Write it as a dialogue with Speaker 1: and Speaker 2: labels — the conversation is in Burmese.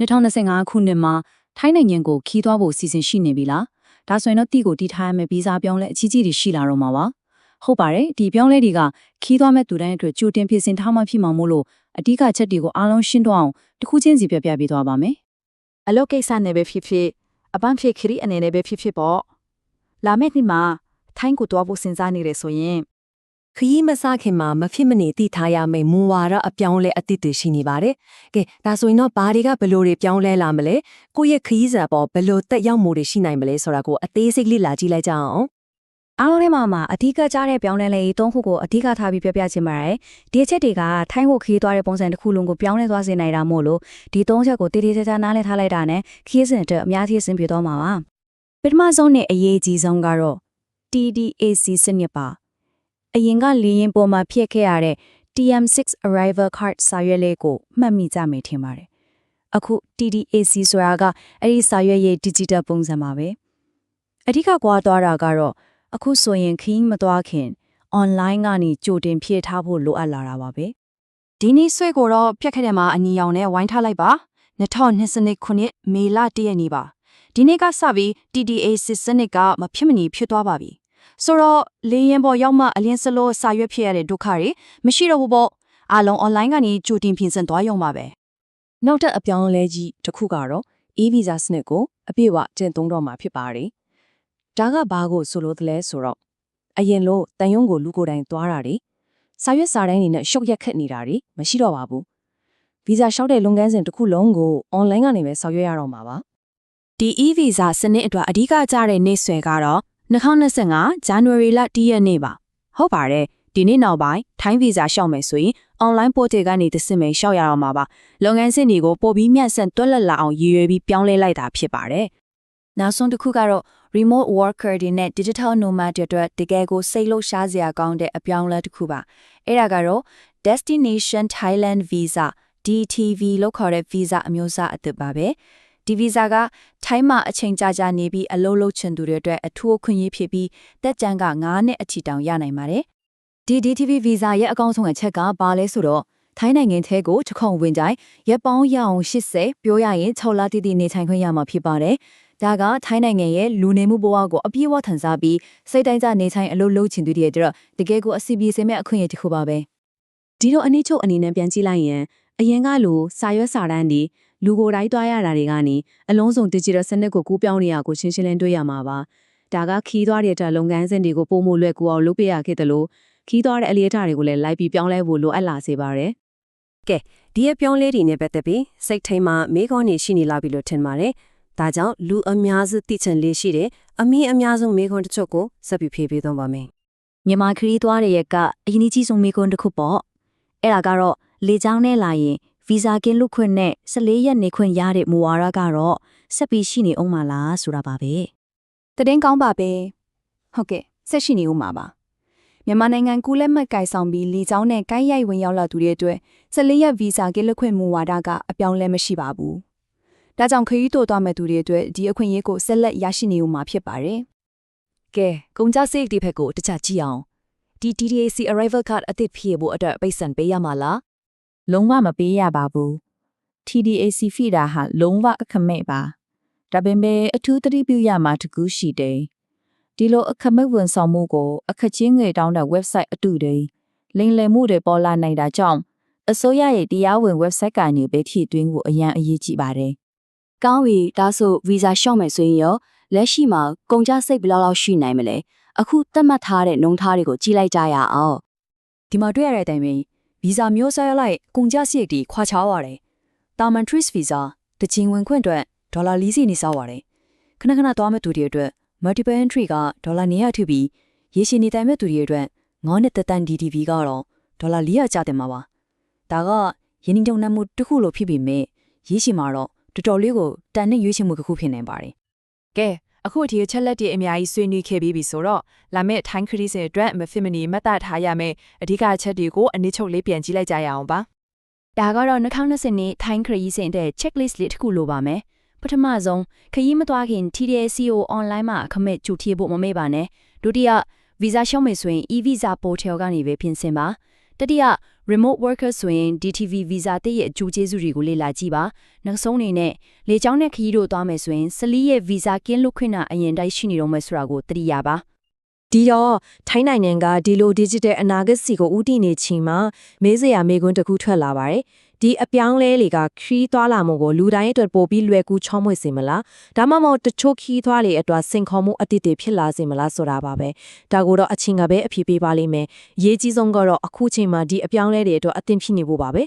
Speaker 1: 2025ခုနှစ်မှာထိုင်းနိုင်ငံကိုခီးသွားဖို့စီစဉ်ရှိနေပြီလားဒါဆိုရင်တော့တိကိုတီထားရမယ့်ဗီဇာပြောင်းလဲအကြီးကြီးတွေရှိလာတော့မှာပါဟုတ်ပါတယ်ဒီပြောင်းလဲတွေကခီးသွားမဲ့သူတိုင်းအတွက်ကြိုတင်ပြင်ဆင်ထားမှဖြစ်မှာမို့လို့အဓိကချက်တွေကိုအားလုံးရှင်းတော့အောင်တစ်ခုချင်းစီပြပြပေးသွားပါမယ်
Speaker 2: အလုပ်ကိစ္စနဲ့ပဲဖြစ်ဖြစ်အပန်းဖြစ်ခရီးအနေနဲ့ပဲဖြစ်ဖြစ်ပေါ့လာမယ့်နှစ်မှာထိုင်းကိုတွားဖို့စဉ်းစားနေတယ်ဆိုရင်
Speaker 3: ခရီးမစခင်မှာမဖြစ်မနေတည်ထားရမယ့်မူဝါဒအပြောင်းလဲအသစ်တွေရှိနေပါတယ်။ကဲဒါဆိုရင်တော့ဘာတွေကဘယ်လိုတွေပြောင်းလဲလာမလဲ။ကိုယ့်ရဲ့ခရီးစာပေါ်ဘယ်လိုတက်ရောက်မှုတွေရှိနိုင်မလဲဆိုတာကိုအသေးစိတ်လေးလာကြည့်လိုက်ကြအောင်
Speaker 4: အားလုံးထဲမှာမှာအဓိကကြားတဲ့ပြောင်းလဲလေးသုံးခုကိုအဓိကထားပြီးပြောပြချင်ပါတယ်။ဒီအချက်တွေကထိုင်းကိုခီးသွားတဲ့ပုံစံတစ်ခုလုံးကိုပြောင်းလဲသွားစေနိုင်တာမို့လို့ဒီသုံးချက်ကိုတည်တည်ကြကြနားလည်ထားလိုက်တာနဲ့ခီးစဉ်အတွက်အများကြီးအဆင်ပြေသွားမှာပါ။ပထမဆုံးနဲ့အရေးကြီးဆုံးကတော့ TDAC စနစ်ပါ။ အရင်ကလေရင်ပေါ်မှာဖြစ်ခဲ့ရတဲ့ TM6 arrival card စာရွက်လေးကိုမှတ်မိကြမယ်ထင်ပါတယ်။အခု TDAC ဆိုတာကအဲ့ဒီစာရွက်ရဲ့ digital ပုံစံပါပဲ။အဓိကကွာသွားတာကတော့အခုဆိုရင်ခင်းမသွားခင် online ကနေကြိုတင်ဖြည့်ထားဖို့လိုအပ်လာတာပါပဲ
Speaker 2: ဒီနေ့ဆွဲကိုတော့ပြက်ခက်တဲ့မှာအညီရောင်နဲ့ဝိုင်းထားလိုက်ပါ2029ခုနှစ်မေလ1ရက်နေ့ပါဒီနေ့ကစပြီး TDA စစ်စနစ်ကမဖြစ်မနေဖြစ်သွားပါပြီ ဆိုတော့လေရင်ပေါ်ရောက်မှအလင်းစလို့စာရွက်ဖြစ်ရတဲ့ဒုက္ခတွေမရှိတော့ဘူးပေါ့အားလုံး online ကနေကြိုတင်ပြင်ဆင်သွားရုံပါပဲ။
Speaker 3: နောက်ထပ်အပြောင်းအလဲကြီးတစ်ခုကတော့ e-visa စနစ်ကိုအပြည့်အဝကျင့်သုံးတော့မှာဖြစ်ပါတယ်။ဒါကဘာကိုဆိုလို့တလဲဆိုတော့အရင်လို့တန်ယုံကိုလူကိုယ်တိုင်သွားတာတွေစာရွက်စာတမ်းတွေနဲ့ရှုပ်ရက်ခက်နေတာတွေမရှိတော့ပါဘူး။ visa လျှောက်တဲ့လုပ်ငန်းစဉ်တစ်ခုလုံးကို online ကနေပဲဆောင်ရွက်ရတော့မှာပါ။
Speaker 2: ဒီ e-visa စနစ်အတွက်အဓိကကျတဲ့နေ့ဆွဲကတော့ 2025 January လ1ရက်နေ့ပါဟုတ်ပါတယ်ဒီနေ့နောက်ပိုင်းထိုင်း visa ရှောက်မယ်ဆိုရင် online portal ကနေတစ်စင်ပဲရှောက်ရအောင်ပါပါလုပ်ငန်းစဉ်တွေကိုပို့ပြီးမြတ်ဆန်တွက်လက်လာအောင်ရည်ရွယ်ပြီးပြောင်းလဲလိုက်တာဖြစ်ပါတယ်
Speaker 4: နောက်ဆုံးတစ်ခုကတော့ remote worker တွေနဲ့ digital nomad တွေအတွက်တကယ်ကိုစိတ်လှုပ်ရှားစရာကောင်းတဲ့အပြောင်းအလဲတစ်ခုပါအဲ့ဒါကတော့ destination thailand visa DTV လို့ခေါ်တဲ့ visa အမျိုးအစားအသစ်ပါပဲ ဒီ visa ကထိုင်းမှာအချိန်ကြာကြာနေပြီးအလုပ်လုပ်ချင်သူတွေအတွက်အထူးအခွင့်အရေးဖြစ်ပြီးတက်ကြံက9နှစ်အထိတောင်ရနိုင်ပါတယ်ဒီ DTV visa ရဲ့အကောင့်ဆုံးအချက်ကဘာလဲဆိုတော့ထိုင်းနိုင်ငံထဲကိုတစ်ခုံဝင်ကြိုင်ရက်ပေါင်းရအောင်80ပြောရရင်6လတိတိနေထိုင်ခွင့်ရမှာဖြစ်ပါတယ်ဒါကထိုင်းနိုင်ငံရဲ့လူနေမှုဘဝကိုအပြည့်အဝထန်စားပြီးစိတ်တိုင်းကျနေထိုင်အလုပ်လုပ်ချင်သူတွေအတွက်တကယ်ကိုအစီအပြေစင်မဲ့အခွင့်အရေးတစ်ခုပါပဲ
Speaker 1: ဒီတော့အနည်းချုပ်အနေနဲ့ပြန်ကြည့်လိုက်ရင်အရင်ကလိုစာရွက်စာတမ်းတွေ လူကိုယ်တိုင်းတွားရတာတွေကနေအလုံးစုံ digital စနစ်ကိုကူးပြောင်းနေရကိုရှင်းရှင်းလင်းတွေ့ရမှာပါဒါကခီးသွားတဲ့အတွက်လုပ်ငန်းစဉ်တွေကိုပုံမလွယ်ကူအောင်လုပ်ပေးရခဲ့တယ်လို့ခီးသွားတဲ့အလေးအထားတွေကိုလည်းလိုက်ပြီးပြောင်းလဲဖို့လိုအပ်လာစေပါတယ်
Speaker 3: ဒီအပြောင်းလဲတွေနဲ့ပတ်သက်ပြီးစိတ်ထိန်မှာမေးခွန်းနေရှိနေလာပြီလို့ထင်ပါတယ်။ဒါကြောင့်လူအများစုသိချင်လေးရှိတဲ့အမင်းအများဆုံးမေးခွန်းတစ်ချို့ကိုဆက်ပြီးဖြေပေးသွားပါမယ်
Speaker 4: မြန်မာခရီးသွားတဲ့ရက်ကအရင်ကြီးဆုံးမိကွန်းတစ်ခုပေါ့အဲ့ဒါကတော့လေကြောင်းနဲ့လာရင် ဗီဇာကင်းလွတ်ခွင့်နဲ့14ရက်နေခွင့်ရတဲ့မူဝါဒကတော့ဆက်ပြီးရှိနေအောင်မလားဆိုတာပါပဲ
Speaker 2: တည်င်းကောင်းပါပဲဟုတ်ကဲ့ဆက်ရှိနေဦးမှာပါမြန်မာနိုင်ငံကူးလက်မှတ်ကိုင်ဆောင်ပြီးလီချောင်းနဲ့ကိုင်းရိုက်ဝင်ရောက်လာသူတွေအတွက်14ရက်ဗီဇာကင်းလွတ်ခွင့်မူဝါဒကအပြောင်းလဲမရှိပါဘူးဒါကြောင့်ခရီးတိုးသွားမဲ့သူတွေအတွက်ဒီအခွင့်အရေးကိုဆက်လက်ရရှိနေဦးမှာဖြစ်ပါတယ်။
Speaker 3: ကဲကုန်ကြစိတ်ဒီဘက်ကိုတစ်ချက်ကြည့်အောင်။ဒီ TDAC arrival card အသစ်ဖြည့်ဖို့အတွက်ပိတ်စံပေးရမှာလား
Speaker 5: လုံးဝမပေးရပါဘူး TDAC ဖိတာဟာလုံးဝအခမဲ့ပါဒါပေမဲ့အထူးသတိပြုရမှာတကူရှိတယ်ဒီလိုအခမဲ့ဝန်ဆောင်မှုကို အခချင်းငွေတောင်းတဲ့ website အတူတွေလိမ်လည်မှုတွေပေါ်လာနိုင်တာကြောင့်အစိုးရရဲ့တရားဝင် website ကနေပဲဖြည့်သွင်းဖို့အရန်အရေးကြီးပါတယ်။
Speaker 4: ကောင်းပြီဒါဆိုဗီဇာရှော့မယ်ဆိုရင်ရောလက်ရှိမှာကုန်ကျစရိတ်ဘယ်လောက်လောက်ရှိနိုင်မလဲ။အခုသတ်မှတ်ထားတဲ့နှုံထားတွေကိုကြည့်လိုက်ကြရအောင်
Speaker 2: ဒီမှာတွေ့ရတဲ့အတိုင်းပဲ ဗီဇာမျိုးစားရလိုက်ကုန်ကျစရိတ်တွေခွာခြားပါတယ်တာမန် tourist visa တချင်းဝင်ခွင့်အတွက်ဒေါ်လာ40နေစားပါတယ်ခဏခဏသွားမဲ့သူတွေအတွက် multiple entry ကဒေါ်လာ900ထူပြီးရေရှည်နေတိုင်မဲ့သူတွေအတွက်9နှစ်သက်တမ်း DDV ကတော့ဒေါ်လာ400ကျတင်မှာပါဒါကယင်းနှုံနှမှုတစ်ခုလိုဖြစ်ပေမဲ့ရေရှည်မှာတော့တော်တော်လေးကိုတန်နဲ့ရွေးချယ်မှုတစ်ခုဖြစ်နေပါတယ်ကဲ အခုအထိချက်လက်တွေအများကြီးဆွေးနွေးခဲ့ပြီးပြီဆိုတော့လာမယ့် time crisis အတွက်မဖြစ်မနေမှတ်သားထားရမယ့်အဓိကအချက်တွေကိုအနည်းချုပ်လေးပြန်ကြည့်လိုက်ကြရအောင်ပါ။
Speaker 4: ဒါကတော့2020နှစ်ထိုင်းခရီးစဉ်တဲ့ checklist လေးတစ်ခုလိုပါမယ်။ပထမဆုံးခရီးမသွားခင် TDSCO online မှာအခမဲ့ကြိုထည့်ဖို့မမေ့ပါနဲ့။ဒုတိယဗီဇာရှောက်မယ်ဆိုရင် e-visa portal ကနေပဲပြင်ဆင်ပါ။
Speaker 3: တတိယ remote worker ဆိုရင် DTV visa တည့်ရဲ့အကျိုးကျေးဇူးတွေကိုလေ့လာကြည့်ပါနောက်ဆုံးအနေနဲ့လေကြောင်းနဲ့ခရီးတို့သွားမယ်ဆိုရင်စလီရဲ့ visa ကင်းလွတ်ခွင့်နဲ့အရင်တိုင်းရှိနေတော့မယ်ဆိုတာကိုသတိရပါ
Speaker 4: ဒီတော့ထိုင်းနိုင်ငံကဒီလို digital အနာဂတ်စီကိုဦးတည်နေချိန်မှာမေးစရာမေးခွန်းတစ်ခုထွက်လာပါတယ် ဒီအပြောင်းလဲတွေကခရီးသွားလာမှုကိုလူတိုင်းအတွက်ပိုပြီးလွယ်ကူချောမွေ့စေမလားဒါမှမဟုတ်တချို့ခရီးသွားတွေအတွက်စင်ခေါ်မှုအတိတ်တွေဖြစ်လာစေမလားဆိုတာပါပဲဒါကိုတော့အချင်းကပဲအဖြေပေးပါလိမ့်မယ်ရေးကြီးဆုံးကတော့အခုချိန်မှာဒီအပြောင်းလဲတွေအတွက်အသင့်ဖြစ်နေဖို့ပါပဲ